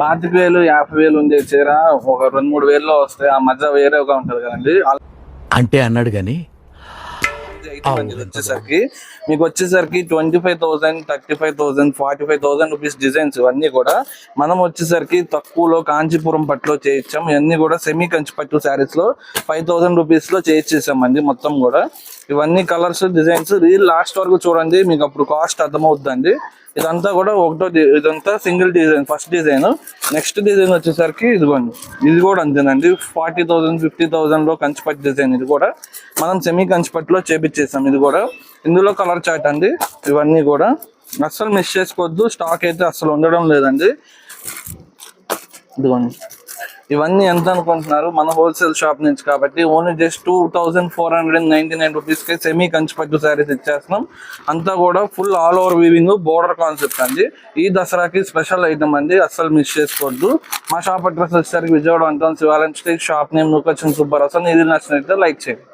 పాతిక వేలు యాభై వేలు ఉండే చీర ఒక రెండు మూడు వేల్లో వస్తాయి ఆ మధ్య వేరేగా ఉంటది కదండి. అంటే అన్నాడు అనేది వచ్చేసరికి మీకు వచ్చేసరికి twenty five thousand thirty five thousand forty five thousand rupees designs ఇవన్నీ కూడా మనం వచ్చేసరికి తక్కువలో కాంచీపురం పట్టులో చేయించాం. ఇవన్నీ కూడా సెమీ కంచి పట్టు శారీస్లో ఫైవ్ థౌసండ్ రూపీస్లో చేయించేసామండి మొత్తం కూడా. ఇవన్నీ కలర్స్ డిజైన్స్ రీల్ లాస్ట్ వరకు చూడండి మీకు అప్పుడు కాస్ట్ అర్థమవుతుందండి ఇదంతా కూడా ఒకటో ఇదంతా single design first design. Next design వచ్చేసరికి ఇదిగోండి ఇది కూడా అంతేనండి. ఫార్టీ థౌసండ్ ఫిఫ్టీ థౌసండ్లో కంచిపట్టు డిజైన్ ఇది కూడా. మనం సెమీ కంచిపట్టులో చేపించేసాం ఇది కూడా. ఇందులో కలర్ చాట్ అండి ఇవన్నీ కూడా. అస్సలు మిస్ చేసుకోవద్దు స్టాక్ అయితే అస్సలు ఉండడం లేదండి. ఇదిగోండి. ఇవన్నీ ఎంత అనుకుంటున్నారు? మన హోల్సేల్ షాప్ నుంచి కాబట్టి only just two thousand four hundred and ninety nine రూపీస్కి సెమీ కంచిపట్టు శారీస్ ఇచ్చేస్తున్నాం. అంతా కూడా full all over weaving border concept అండి. ఈ దసరాకి స్పెషల్ ఐటమ్ అండి అస్సలు మిస్ చేసుకోవద్దు. మా షాప్ అడ్రస్ వచ్చేసరికి విజయవాడ అంటాం శివాలయం స్ట్రీట్ షాప్ నేమ్ నూకొచ్చిన సుబ్బారావు ఇది నచ్చినట్లయితే లైక్ చేయండి.